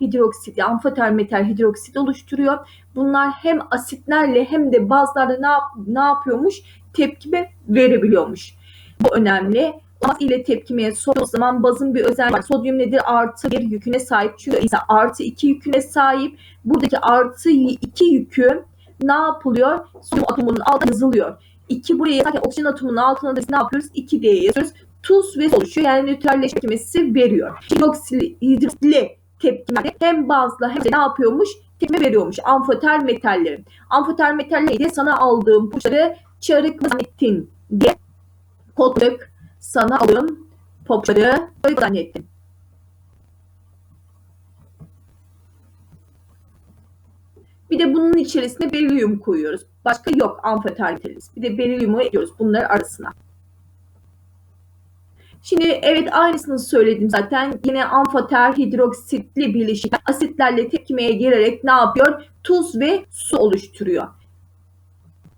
hidroksit, amfoter metal hidroksit oluşturuyor. Bunlar hem asitlerle hem de bazılarda ne, yap, ne yapıyormuş? Tepkime verebiliyormuş. Bu önemli. Baz ile tepkimeye o zaman bazın bir özelliği var. Sodyum nedir? Artı bir yüküne sahip. Çünkü ise artı iki yüküne sahip. Buradaki artı iki yükü ne yapılıyor? Sodyum atomunun altına yazılıyor. 2 buraya yazarken oksijen atomunun altına da ne yapıyoruz? 2 diye yazıyoruz. Tuz ve oluşuyor. Yani nötralleşme tepkimesi veriyor. Hidroksili, hidroksili tepkimede hem bazla hem de ne yapıyormuş? Tepkime veriyormuş. Amfoter metallerin. Amfoter metalleri sana aldığım puçları çarık zannettin diye kodladık. Sana aldığım popçarı çarık zannettin. Bir de bunun içerisine berilyum koyuyoruz. Başka yok amfoter metalimiz. Bir de berilyumu ekliyoruz bunlar arasına. Şimdi evet aynısını söyledim zaten. Yine amfoter hidroksitli bileşik asitlerle tepkimeye girerek ne yapıyor? Tuz ve su oluşturuyor.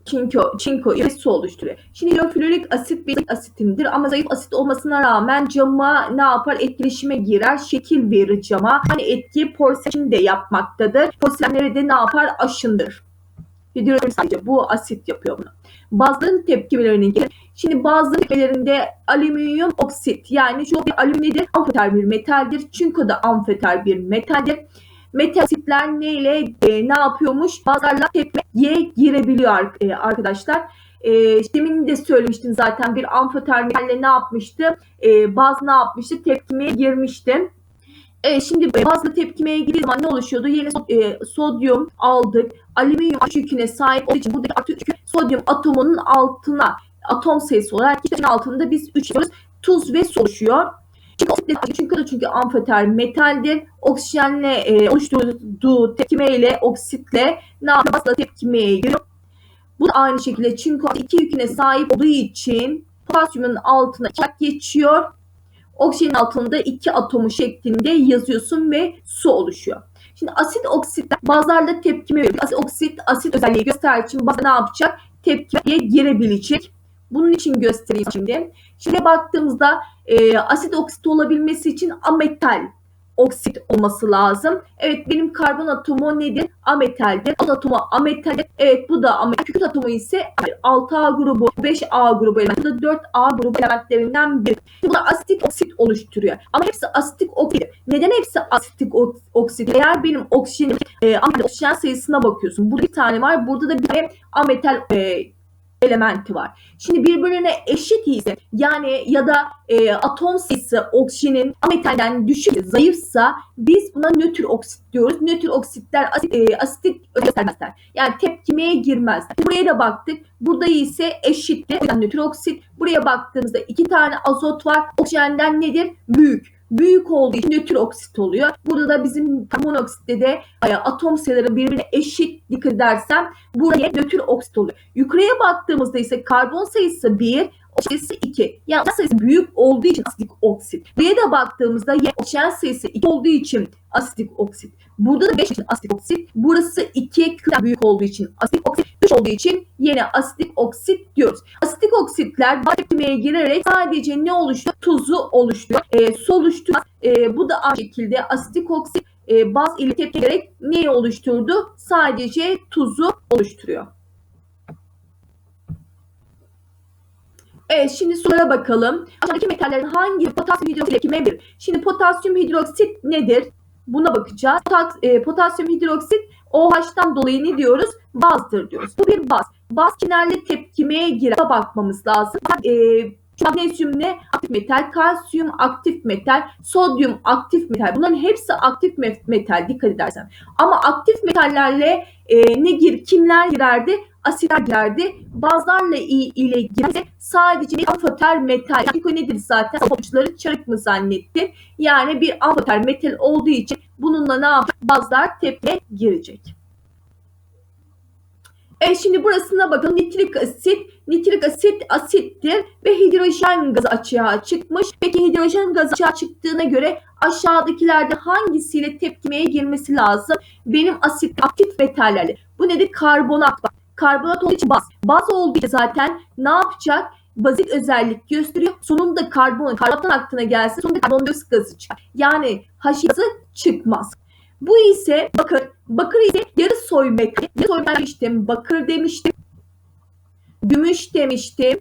Çinko, çinko ile su oluşturuyor. Şimdi hidroflorik asit bir asitimdir ama zayıf asit olmasına rağmen cama ne yapar? Etkileşime girer, şekil verir cama. Hani etki porselen de yapmaktadır. Porselenleri de ne yapar? Aşındır. Hidroflorik sadece bu asit yapıyor bunu. Bazıların tepkimelerine gelir. Şimdi bazı tepkimelerinde alüminyum oksit yani şu bir alüminyum nedir? Amfoter bir metaldir. Çünkü da amfoter bir metaldir. Metasitler neyle e, ne yapıyormuş? Bazılarla tepkiye girebiliyor e, arkadaşlar. E, demin de söylemiştim zaten bir amfoter metalle ne yapmıştı? E, baz ne yapmıştı? Tepkimeye girmişti. Evet şimdi bazı tepkimeye girdiği zaman ne oluşuyordu? Yeni e, sodyum aldık. Alüminyum yüküne sahip olduğu için buradaki artı yükü sodyum atomunun altına atom sayısı olarak kişinin altında biz 3 yapıyoruz. Tuz ve su oluşuyor. Çünkü, çünkü çünkü amfoter metaldir. Oksijenle e, oluşturduğu tepkimeyle oksitle ne yapıyor? tepkimeye giriyor. Bu da aynı şekilde çünkü iki yüküne sahip olduğu için potasyumun altına geçiyor oksijenin altında iki atomu şeklinde yazıyorsun ve su oluşuyor. Şimdi asit oksitler bazılarla tepkime veriyor. Asit oksit asit özelliği gösterdiği için bazı ne yapacak? Tepkimeye girebilecek. Bunun için göstereyim şimdi. Şimdi baktığımızda e, asit oksit olabilmesi için ametal oksit olması lazım. Evet benim karbon atomu nedir? Ametaldir. Alt atomu ametaldir. Evet bu da ametal. Kükürt atomu ise 6A grubu, 5A grubu elementi. Bu da 4A grubu elementlerinden biri. Bu da asitik oksit oluşturuyor. Ama hepsi asitik oksit. Neden hepsi asitik oksit? Eğer benim oksijenim e, oksijen sayısına bakıyorsun. Burada bir tane var. Burada da bir tane ametal e, elementi var. Şimdi birbirine eşit ise yani ya da e, atom sayısı oksijenin metalden düşük, zayıfsa biz buna nötr oksit diyoruz. Nötr oksitler asit, e, asitik göstermezler. Yani tepkimeye girmezler. Buraya da baktık. Burada ise eşittir. O yüzden nötr oksit. Buraya baktığımızda iki tane azot var. Oksijenden nedir? Büyük büyük olduğu için nötr oksit oluyor. Burada da bizim monoksitte de e, atom sayıları birbirine eşit dikkat edersem buraya nötr oksit oluyor. Yukarıya baktığımızda ise karbon sayısı 1, oksijen sayısı 2. Yani oksijen sayısı büyük olduğu için asitik oksit. Buraya da baktığımızda oksijen sayısı 2 olduğu için asitik oksit. Burada da 5 için asitik oksit. Burası 2 küçük büyük olduğu için asitik oksit. 3 olduğu için yine asitik oksit diyoruz. Asitik oksitler tepkimeye girerek sadece ne oluşturuyor? Tuzu oluşturuyor. E, su oluşturuyor. E, bu da aynı şekilde asitik oksit e, baz ile tepki ederek neyi oluşturdu? Sadece tuzu oluşturuyor. Evet şimdi sorulara bakalım. Aşağıdaki metallerin hangi potasyum hidroksit tepkime verir? Şimdi potasyum hidroksit nedir? Buna bakacağız. Potas, e, potasyum hidroksit OH'tan dolayı ne diyoruz? Bazdır diyoruz. Bu bir baz. Baz kimlerle tepkimeye girer? bakmamız lazım. E, magnezyum ne? Aktif metal, kalsiyum aktif metal, sodyum aktif metal. Bunların hepsi aktif metal dikkat edersen. Ama aktif metallerle e, ne gir, kimler girerdi? Asitler girerdi. Bazlarla ile girerse sadece bir amfoter metal. Yani nedir zaten? Sonuçları çarık mı zannetti? Yani bir amfoter metal olduğu için bununla ne yapacak? Bazlar tepkiye girecek. Evet şimdi burasına bakalım. Nitrik asit. Nitrik asit asittir ve hidrojen gazı açığa çıkmış. Peki hidrojen gazı açığa çıktığına göre aşağıdakilerden hangisiyle tepkimeye girmesi lazım? Benim asit aktif metallerle. Bu nedir? Karbonat. Bak, karbonat olduğu için baz. Baz olduğu için zaten ne yapacak? bazik özellik gösteriyor. Sonunda karbon, karbonattan aklına gelsin. Sonunda karbondioksit gazı çıkar. Yani H gazı çıkmaz. Bu ise bakır. Bakır ise yarı soy metal. Yarı soy demiştim. Bakır demiştim. Gümüş demiştim.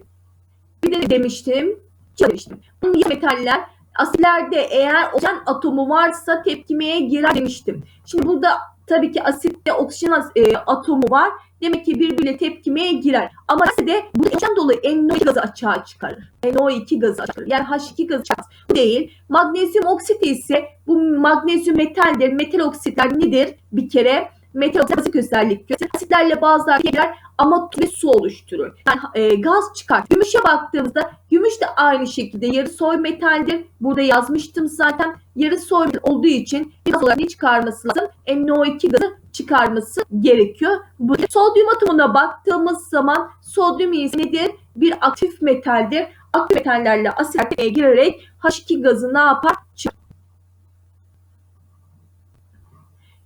Bir de demiştim. Çinko demiştim. Bunun metaller asitlerde eğer oksijen atomu varsa tepkimeye girer demiştim. Şimdi burada tabii ki asitte oksijen e, atomu var. Demek ki birbiriyle tepkimeye girer. Ama de bu oksijen dolayı NO2 gazı açığa çıkarır. NO2 gazı çıkarır. Yani H2 gazı çıkarır. Bu değil. Magnezyum oksit ise bu magnezyum metaldir. Metal oksitler nedir? Bir kere metal oksidik özellik gösterir. Asitlerle bazılar girer ama ve su oluşturur. Yani e, gaz çıkar. Gümüşe baktığımızda gümüş de aynı şekilde yarı soy metaldir. Burada yazmıştım zaten. Yarı soy olduğu için gaz olarak ne çıkarması lazım? NO2 gazı çıkarması gerekiyor. Bu sodyum atomuna baktığımız zaman sodyum nedir? Bir aktif metaldir. Aktif metallerle asitlerle girerek H2 gazı ne yapar? Çıkar.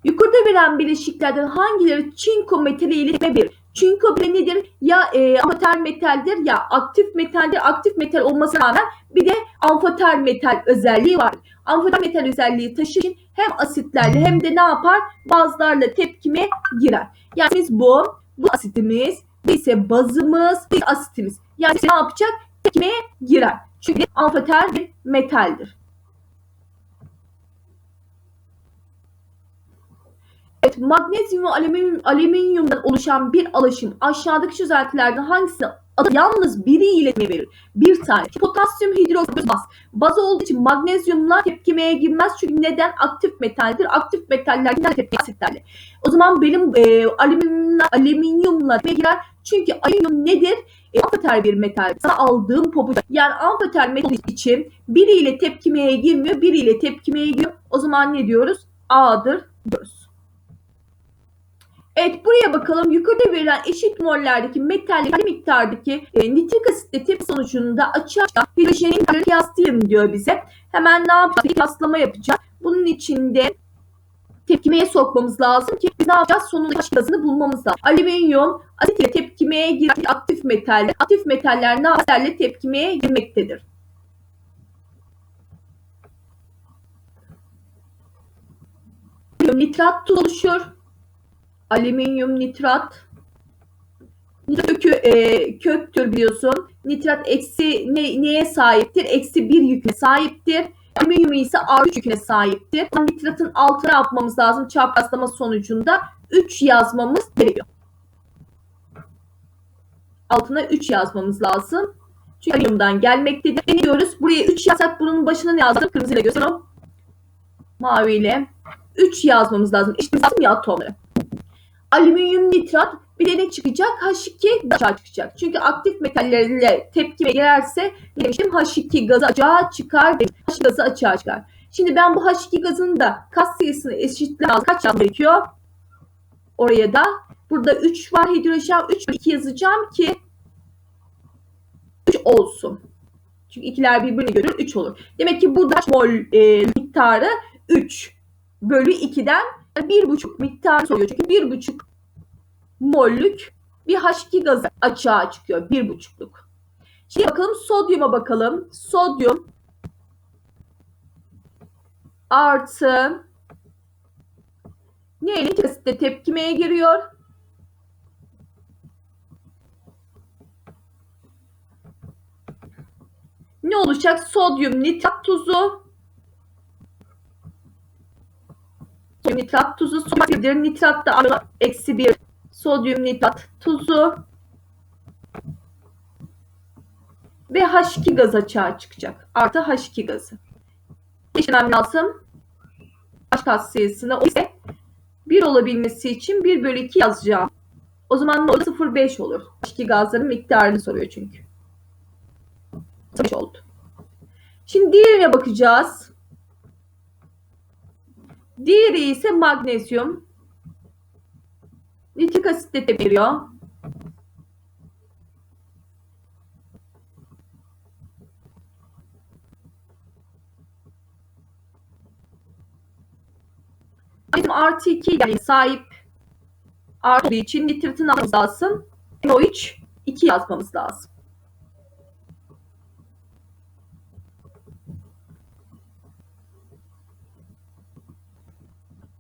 Yukarıda verilen bileşiklerden hangileri çinko metali ile iletebilir? Çinko bile nedir? Ya e, amfoter metaldir ya aktif metaldir. Aktif metal olmasına rağmen bir de amfoter metal özelliği var. Amfoter metal özelliği taşır için hem asitlerle hem de ne yapar? Bazılarla tepkime girer. Yani biz bu, bu asitimiz, bir ise bazımız, bir asitimiz. Yani ne yapacak? Tepkimeye girer. Çünkü amfoter bir metaldir. Evet, magnezyum ve alüminyum, alüminyumdan oluşan bir alaşım aşağıdaki çözeltilerden hangisine adı yalnız biri iletme verir? Bir tane. Potasyum hidroksit baz. Baz olduğu için magnezyumla tepkimeye girmez. Çünkü neden? Aktif metaldir. Aktif metaller neden tepkime asitlerle? O zaman benim e, alüminyumla, alüminyumla girer. Çünkü alüminyum nedir? E, amfoter bir metal. Sana aldığım pabuç. Yani amfoter metal için biriyle tepkimeye girmiyor. Biriyle tepkimeye giriyor. O zaman ne diyoruz? A'dır diyoruz. Evet buraya bakalım. Yukarıda verilen eşit mollerdeki metalli miktardaki e, nitrik asitle tepki sonucunda açığa hidrojenin kıyaslayalım diyor bize. Hemen ne yapacağız? Kıyaslama yapacağız. Bunun içinde tepkimeye sokmamız lazım ki biz ne yapacağız? Sonunda gazını bulmamız lazım. Alüminyum asit ile tepkimeye giren aktif metaller. Aktif metaller ne yaparlarla tepkimeye girmektedir. Nitrat tuz oluşur alüminyum nitrat nitrat kökü e, köktür biliyorsun. Nitrat eksi ne, neye sahiptir? Eksi bir yüküne sahiptir. Alüminyum ise artı yüküne sahiptir. Nitratın altına yapmamız lazım çarpazlama sonucunda 3 yazmamız gerekiyor. Altına 3 yazmamız lazım. Çünkü alüminyumdan gelmektedir. Ne diyoruz? Buraya 3 yazsak bunun başına ne yazdım? Kırmızıyla gösteriyorum. Maviyle. 3 yazmamız lazım. İşte lazım ya atomları alüminyum nitrat bir de ne çıkacak? H2 aşağı çıkacak. Çünkü aktif metallerle tepkime girerse demiştim H2 gazı açığa çıkar. H gazı açığa çıkar. Şimdi ben bu H2 gazının da kat sayısını eşitlemez. Kaç yazmam gerekiyor? Oraya da burada 3 var hidrojen 3 2 yazacağım ki 3 olsun. Çünkü ikiler birbirini görür 3 olur. Demek ki burada mol e, miktarı 3 bölü 2'den bir buçuk miktar soruyor. Çünkü bir buçuk mollük bir H2 gazı açığa çıkıyor. Bir buçukluk. Şimdi bakalım sodyuma bakalım. Sodyum artı ne nitrik asitle tepkimeye giriyor. Ne olacak? Sodyum nitrat tuzu nitrat tuzu su. Nitrat da eksi bir sodyum nitrat tuzu ve H2 gaz açığa çıkacak. Artı H2 gazı. İşlemem lazım. H kat sayısını o ise 1 olabilmesi için 1 bölü 2 yazacağım. O zaman o 0,5 olur. H2 gazların miktarını soruyor çünkü. 0,5 oldu. Şimdi diğerine bakacağız. Diğeri ise magnezyum. Nitrik asitle de veriyor. Bizim artı 2 yani sahip artı için nitratın almamız lazım. NO3 2 yazmamız lazım.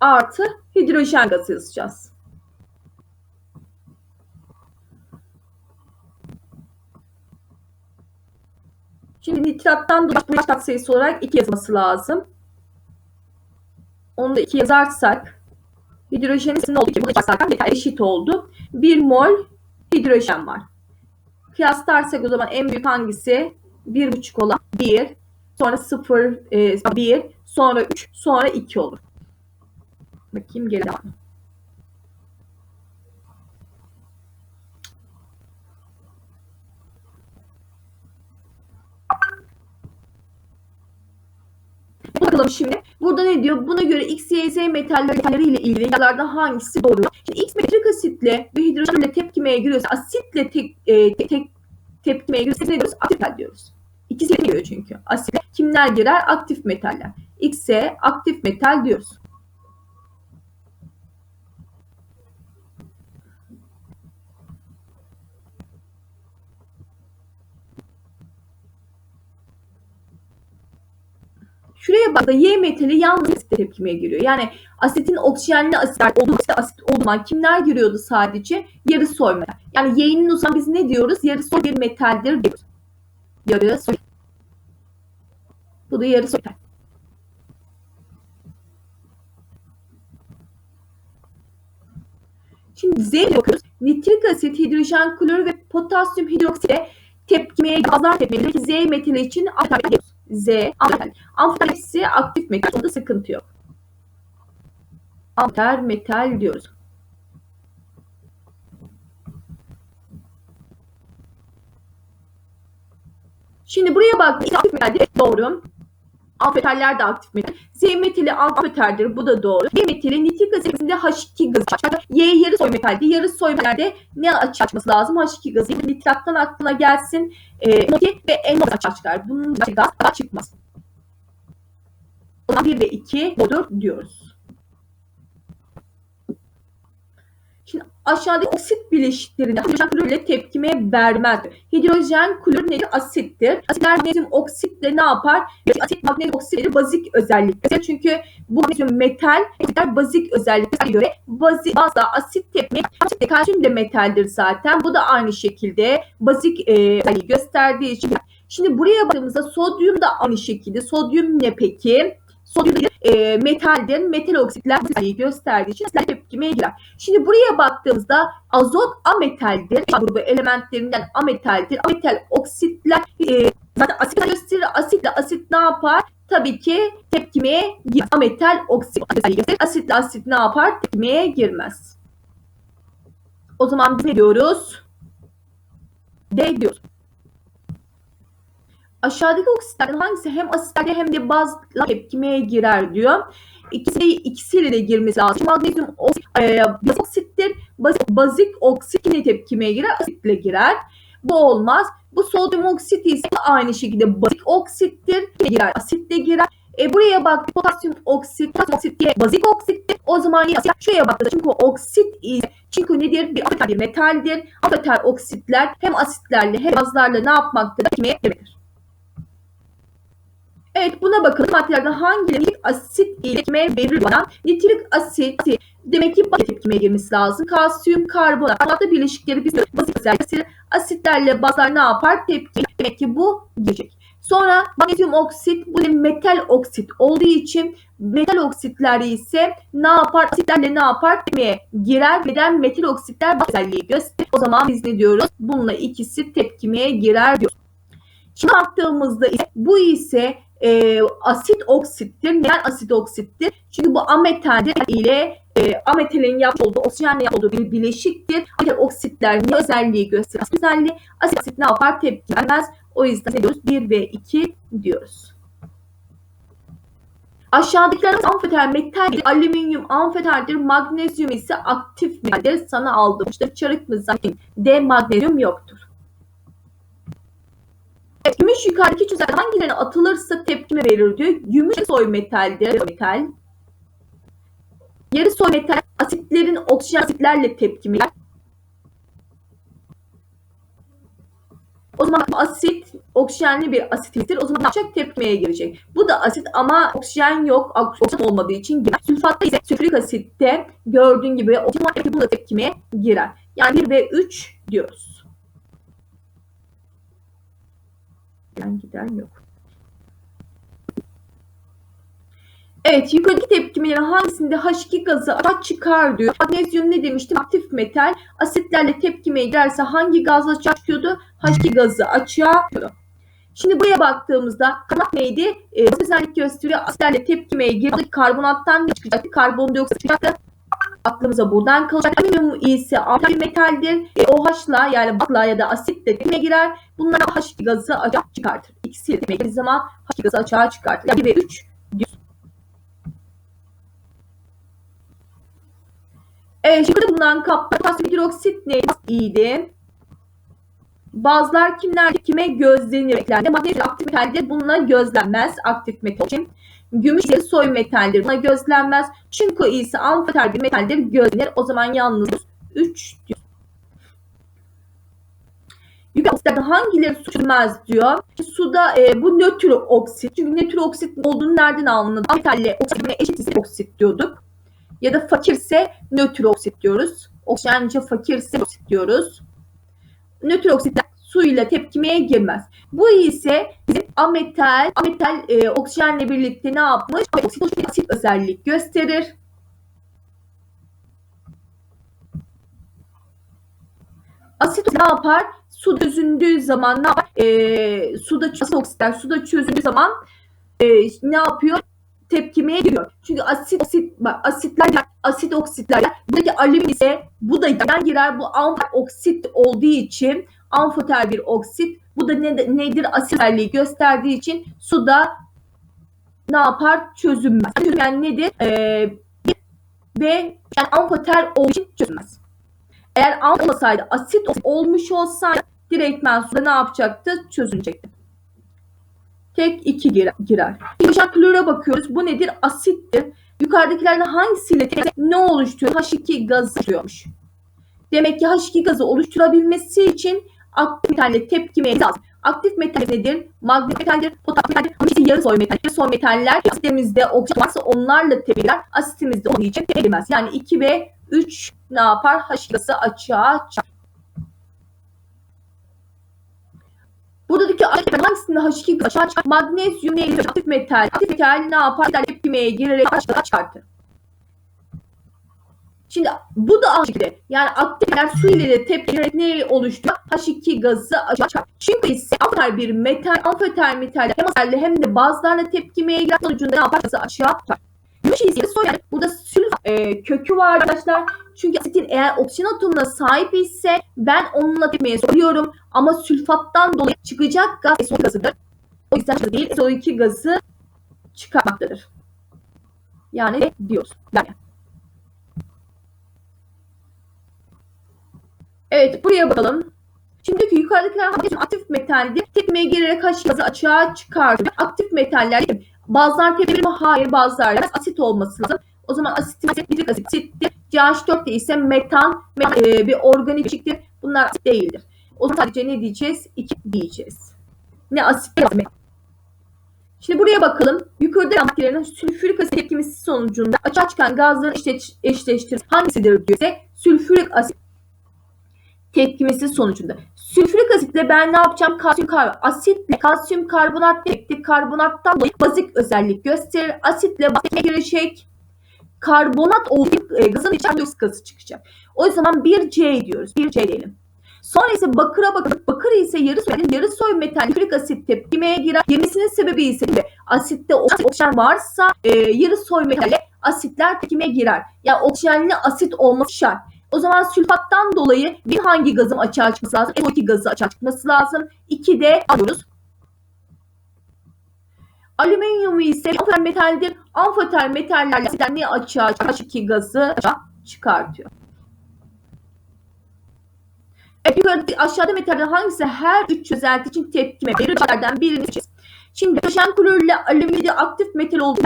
Artı hidrojen gazı yazacağız. Şimdi nitrattan dolayı kat sayısı olarak 2 yazılması lazım. Onu da 2 yazarsak hidrojenin sayısının olduğu için bu zaten metal eşit oldu. 1 mol hidrojen var. Kıyaslarsak o zaman en büyük hangisi? 1,5 olan 1, sonra 0, 1, sonra 3, sonra 2 olur. Bakayım devam. Bakalım şimdi. Burada ne diyor? Buna göre X, Y, Z metalleri ile ilgili yazılarda hangisi doğru? Şimdi X metrik asitle ve hidrojenle tepkimeye giriyorsa asitle tek, e, tek tepkimeye giriyorsa ne diyoruz? Aktif metal diyoruz. İkisi giriyor çünkü. Asitle kimler girer? Aktif metaller. X'e aktif metal diyoruz. Şuraya bak da Y metali yalnız asitle tepkimeye giriyor. Yani asitin oksijenli asitler olduğu asit olduğu kimler giriyordu sadece? Yarı soy metal. Yani Y'nin o zaman biz ne diyoruz? Yarı soy bir metaldir diyoruz. Yarı soy. Bu da yarı soy metal. Şimdi Z'ye bakıyoruz. Nitrik asit, hidrojen klorür ve potasyum hidroksite tepkimeye gazlar tepkimeye ki Z metali için amfital diyoruz. Z. Amfital hepsi aktif metal. Onda sıkıntı yok. Amfital metal diyoruz. Şimdi buraya bak. Aktif metal doğru. Amfetaller de aktif metal. Z metali amfetaldir. Bu da doğru. Y metali nitrik asitinde H2 gazı. Y yarı soy metaldi. Yarı soy metallerde ne açı açması lazım? H2 gazı. Nitrattan aklına gelsin. E, ve NO açığa çıkar. Bunun gaz daha çıkmaz. O zaman 1 ve 2 doğrudur diyoruz. Şimdi aşağıdaki oksit bileşiklerinde hidrojen klorür ile tepkime vermez. Hidrojen klorür nedir? Asittir. Asitler magnezyum oksitle ne yapar? Asit magnezyum oksitleri bazik özellikleri. Çünkü bu magnezyum metal asitler bazik özelliklere göre bazik bazda asit tepkime asit de kalsiyum de metaldir zaten. Bu da aynı şekilde bazik e, gösterdiği için. Şimdi buraya baktığımızda sodyum da aynı şekilde. Sodyum ne peki? Sodyum e, metaldir. Metal oksitler gösterdiği için tepkimeye girer. Şimdi buraya baktığımızda azot ametaldir. Grubu elementlerinden ametaldir. Ametal oksitler e, zaten asit gösterir. Asitle asit ne yapar? Tabii ki tepkimeye girer. Ametal oksit gösterir. Asitle asit ne yapar? Tepkimeye girmez. O zaman biz ne diyoruz? D diyoruz. Aşağıdaki oksitlerden hangisi hem asitlerde hem de bazla tepkimeye girer diyor. İkisi, ikisiyle de girmesi lazım. Magnezyum oksit, e, bazik oksittir. Bazik, bazik oksit yine tepkimeye girer, asitle girer. Bu olmaz. Bu sodyum oksit ise aynı şekilde bazik oksittir. Girer, asitle girer. E buraya bak potasyum oksit, potasyum oksit diye bazik oksittir. O zaman yine şuraya bak çünkü oksit ise çünkü nedir? Bir bir metaldir. Amfetal oksitler hem asitlerle hem bazlarla ne yapmaktadır? Tepkimeye girmektedir. Evet buna bakalım. Maddelerden hangileri nitrik asit ile verir bana? Nitrik asit demek ki bazik tepkimeye girmesi lazım. Kalsiyum, karbonat. Madde bileşikleri biz özellikleri asitlerle bazlar ne yapar? Tepki. Demek ki bu girecek. Sonra magnezyum oksit bu metal oksit olduğu için metal oksitler ise ne yapar? Asitlerle ne yapar? Tepkimeye girer. Neden metal oksitler bazı özelliği gösterir? O zaman biz ne diyoruz? Bununla ikisi tepkimeye girer diyoruz. Şimdi baktığımızda ise bu ise e, asit oksittir. Neden asit oksittir? Çünkü bu ametaldir ile e, ametalin yapmış olduğu, oksijenle yapmış olduğu bir bileşiktir. Ametal oksitler ne özelliği gösterir? Asit özelliği. Asit, asit ne yapar? Tepki vermez. O yüzden ne diyoruz? 1 ve 2 diyoruz. Aşağıdakilerimiz amfetal metaldir. Alüminyum amfetaldir. Magnezyum ise aktif metaldir. Sana aldım. İşte çarık mı zaten? D magnezyum yoktur. Evet, gümüş yukarıdaki çözelti hangilerine atılırsa tepkime verir diyor. Gümüş soy metaldir. Metal. Yarı soy metal asitlerin oksijen asitlerle tepkimi O zaman asit oksijenli bir asittir. O zaman ne yapacak? Tepkimeye girecek. Bu da asit ama oksijen yok. Oksijen olmadığı için girer. Sülfatta ise sülfürik asitte gördüğün gibi oksijen bu da tepkimeye girer. Yani 1 ve 3 diyoruz. Gelen giden yok. Evet yukarıdaki tepkimelerin hangisinde H2 gazı açığa çıkar diyor. Magnezyum ne demiştim? Aktif metal. Asitlerle tepkimeye girerse hangi gaz açığa çıkıyordu? H2 gazı açığa çıkıyordu. Şimdi buraya baktığımızda karbonat neydi? Ee, özellik gösteriyor. Asitlerle tepkimeye girdik. Karbonattan ne çıkacaktı? Karbondioksit çıkacaktı. Aklımıza buradan kalacak. Alüminyum ise artı bir metaldir. E, OH'la yani bakla ya da asitle tepkimeye girer. Bunlar H2 gazı açığa çıkartır. İkisiyle tepkimeye girdiği zaman H2 gazı açığa çıkartır. Yani 1 ve 3 Evet, şimdi bulunan kaplar potasyum hidroksit neydi? İyiydi. Bazılar kimler kime gözlenir eklendi. Magnezyum aktif metaldir. Bununla gözlenmez aktif metal için. Gümüş ise soy metaldir. Buna gözlenmez. Çinko ise amfoter bir metaldir. Gözlenir. O zaman yalnız 3 diyor. Oksitlerden hangileri su çözülmez diyor. Suda e, bu nötr oksit. Çünkü nötr oksit olduğunu nereden anladık? Metalle oksitine eşit ise oksit diyorduk. Ya da fakirse nötr oksit diyoruz. Oksijence fakirse oksit diyoruz. Nötr oksitler suyla tepkimeye girmez. Bu ise bizim ametal, ametal e, oksijenle birlikte ne yapmış? Oksit, asit özellik gösterir. Asit ne yapar? Su çözündüğü zaman ne yapar? E, suda asit oksitler suda çözüldüğü zaman e, ne yapıyor? Tepkimeye giriyor. Çünkü asit asit asitler asit oksitler buradaki alüminyum ise bu da yan girer. Bu amfer oksit olduğu için amfoter bir oksit. Bu da ne, nedir? Asitlerliği gösterdiği için suda ne yapar? Çözünmez. Yani nedir? Ee, ve yani amfoter olduğu için çözünmez. Eğer amfoter olmasaydı asit olmuş olsaydı direktmen suda ne yapacaktı? Çözünecekti tek 2 girer. Yumuşak klora bakıyoruz. Bu nedir? Asittir. Yukarıdakilerden hangisiyle ne oluşturuyor? H2 gazı oluşturuyormuş. Demek ki H2 gazı oluşturabilmesi için aktif metalle tepkimeye lazım. Aktif metal nedir? Magnet metaldir, potasyum metaldir. İşte yarı soy metal. Yarı soy metaller asitimizde oksijen varsa onlarla tepkiler. Asitimizde olduğu için tepkimez. Yani 2 ve 3 ne yapar? H2 gazı açığa çıkar. Buradaki aktif hangisinde H2 aşağı çıkar? Magnezyum neydi? Aktif metal. Aktif metal ne yapar? Tepkimeye girerek aşağı çıkartır. Şimdi bu da aynı şekilde. Yani aktifler su ile tepkileyerek ne oluşturuyor? H2 gazı aşağı çıkar. Çünkü ise amfer bir metal, amfoter metal hem asiterle hem de bazılarla tepkimeye girer sonucunda ne yapar? Gazı aşağı çıkar. Gümüş ise soy yani burada sülf e, kökü var arkadaşlar. Çünkü asitin eğer oksijen atomuna sahip ise ben onunla tepmeye soruyorum. Ama sülfattan dolayı çıkacak gaz SO2 gazıdır. O yüzden değil SO2 gazı çıkarmaktadır. Yani diyoruz. Yani. Evet buraya bakalım. Şimdiki yukarıdakiler aktif metaldir. Tepmeye girerek H gazı açığa çıkartıyor. Aktif metaller bazılar tepkilir mi? Hayır bazılar asit olması lazım. O zaman asit nitrik asittir. CH4 de ise metan, metan e, bir organik bileşiktir. Bunlar değildir. O sadece ne diyeceğiz? 2 diyeceğiz. Ne asit ne Şimdi buraya bakalım. Yukarıda maddelerin sülfürik asit tepkimesi sonucunda açığa çıkan gazların eşleş, hangisidir diyorsa sülfürik asit tepkimesi sonucunda. Sülfürik asitle ben ne yapacağım? Kalsiyum karbonat. Asitle kalsiyum karbonat demektir. Karbonattan dolayı bazik özellik gösterir. Asitle bazik girişecek karbonat olduğu e, gazın içinden dioksit gazı çıkacak. O zaman bir C diyoruz. Bir C diyelim. Sonra ise bakıra bakın. Bakır ise yarı soy, yarı soy metal nükleik asit tepkimeye girer. Yemesinin sebebi ise de asitte oksijen varsa e, yarı soy metalle asitler tepkimeye girer. Yani oksijenli asit olması şart. O zaman sülfattan dolayı bir hangi gazın açığa çıkması lazım? SO2 gazı açığa çıkması lazım. 2 de alıyoruz. Alüminyum ise amfoter metaldir. Amfoter metallerle ne açığa H2 gazı çıkartıyor. Evet, yukarıda aşağıda metalden hangisi her üç çözelti için tepkime verir? birini seçeceğiz. Şimdi hidrojen klorürle alüminyum aktif metal olduğu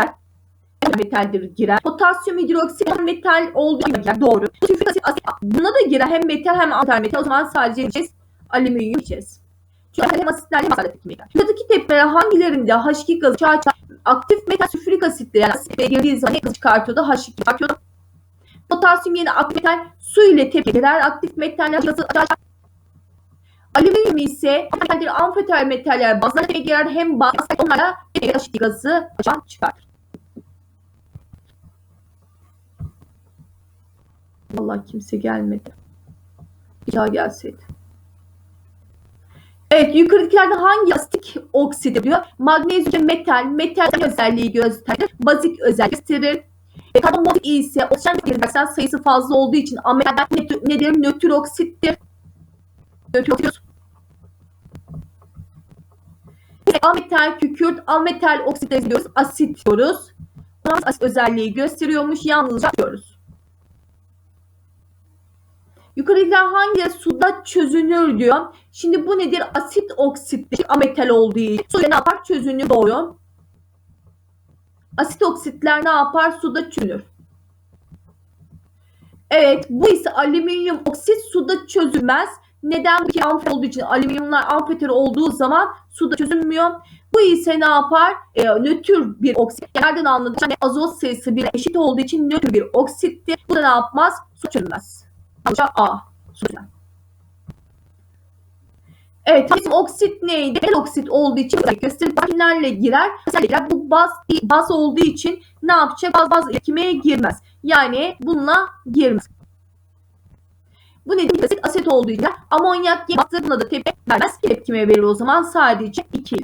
metaldir girer. Potasyum hidroksit metal olduğu girer. Doğru. Sülfürik asit, buna da girer hem metal hem amfoter metal. O zaman sadece alüminyum diyeceğiz. Hem asitlerle hem bazlarla tepkimeye girer. Yukarıdaki tepkimeler hangilerinde H2 gazı açığa çıkar? Aktif metal sülfürik asitle yani asitle girdiği zaman ne gaz çıkartıyordu? H2 çıkartıyordu. Potasyum yine aktif metal su ile tepki girer. Aktif metaller gazı açığa çıkar. Alüminyum ise metaldir, amfeter metaller bazılarına tepki girer hem baz onlara H2 gazı çıkartır. Vallahi kimse gelmedi. Bir daha gelseydi. Evet yukarıdakilerden hangi asitik oksit diyor? Magnezyum metal, metal özelliği gösterir. Bazik özelliği gösterir. E, karbon monoksit ise oksijen reaksiyon sayısı fazla olduğu için ametal nedir? Nötr oksittir. Nötr oksit. Ametal kükürt, ametal oksit diyoruz. Asit diyoruz. Asit özelliği gösteriyormuş. Yalnızca diyoruz. Yukarıdakiler hangi suda çözünür diyor. Şimdi bu nedir? Asit oksittir. Ametal olduğu için. Suda ne yapar? Çözünür doğru. Asit oksitler ne yapar? Suda çözünür. Evet bu ise alüminyum oksit suda çözülmez. Neden? Ki amfi olduğu için alüminyumlar amfeter olduğu zaman suda çözünmüyor. Bu ise ne yapar? E, nötr bir oksit. Nereden anladık? Yani azot sayısı bir eşit olduğu için nötr bir oksittir. Bu da ne yapmaz? Su çözülmez. A. Süper. Evet, bizim oksit neydi? El oksit olduğu için kimlerle girer? Mesela bu baz baz olduğu için ne yapacak? Baz baz kimeye girmez. Yani bununla girmez. Bu nedir? Asit aset olduğu için amonyak bastığında da tepki vermez. Tepkime verir o zaman sadece 2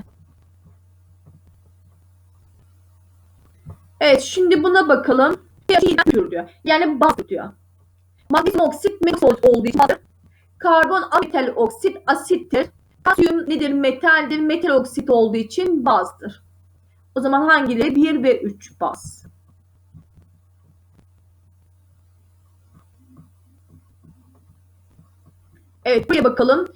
Evet şimdi buna bakalım. diyor. Yani baz diyor. Magnezyum oksit metal olduğu için karbon ametal oksit asittir. Kalsiyum nedir? Metaldir. Metal oksit olduğu için bazdır. O zaman hangileri? 1 ve 3 baz. Evet buraya bakalım.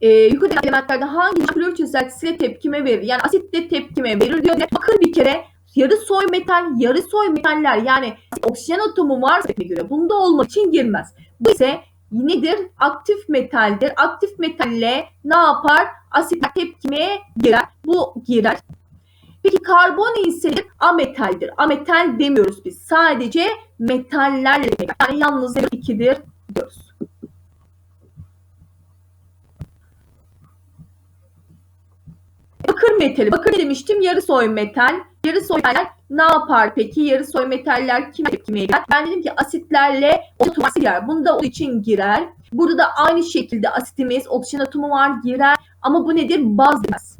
Ee, yukarıdaki elementlerde hangi klor çözeltisiyle tepkime verir? Yani asitle tepkime verir diyor. Bakın bir kere yarı soy metal, yarı soy metaller yani oksijen atomu varsa göre bunda olmak için girmez. Bu ise nedir? Aktif metaldir. Aktif metalle ne yapar? Asit tepkimeye girer. Bu girer. Peki karbon ise ametaldir. Ametal demiyoruz biz. Sadece metallerle yani yalnız ikidir diyoruz. Bakır metali. Bakır demiştim yarı soy metal. Yarı soy metaller ne yapar peki? Yarı soy metaller kime tepkimeye girer? Ben dedim ki asitlerle otomatik girer. Bunda o için girer. Burada da aynı şekilde asitimiz, oksijen atomu var girer. Ama bu nedir? Baz demez.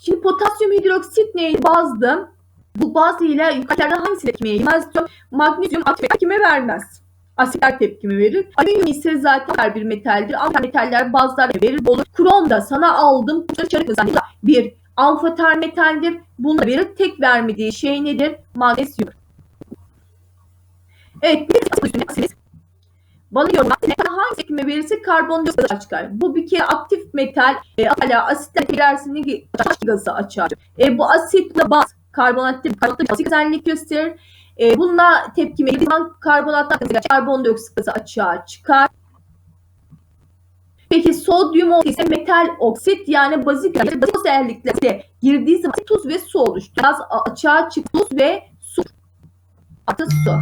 Şimdi potasyum hidroksit neydi? Bazdı. Bu baz ile yukarıdan hangisiyle girmez diyor. Magnezyum aktif tepkime vermez. Asitler tepkimi verir. Alüminyum ise zaten bir metaldir. Amfer metaller bazılar verir olur. Krom da sana aldım. Çarık mesela bir amfoter metaldir. Bunu verir. Tek vermediği şey nedir? Magnezyum. Evet. Bir üstüne aksiniz. Bana diyorum metal hangi tepkime verirse karbondioksit çıkar. Bu bir kere aktif metal e, hala asitler girersinde gazı açar. E, bu asitle baz karbonatlı karbonatlı basit özellik gösterir. E, bununla tepkime zaman karbonattan karbondioksit gazı açığa çıkar. Peki sodyum ise metal oksit yani bazik yani bazik özellikle girdiği zaman tuz ve su oluşturur. Gaz açığa çık tuz ve su. Artı su.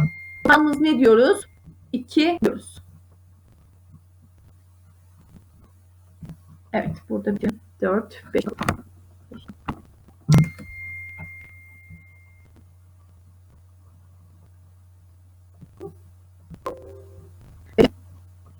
Yalnız ne diyoruz? 2 diyoruz. Evet burada bir 4 5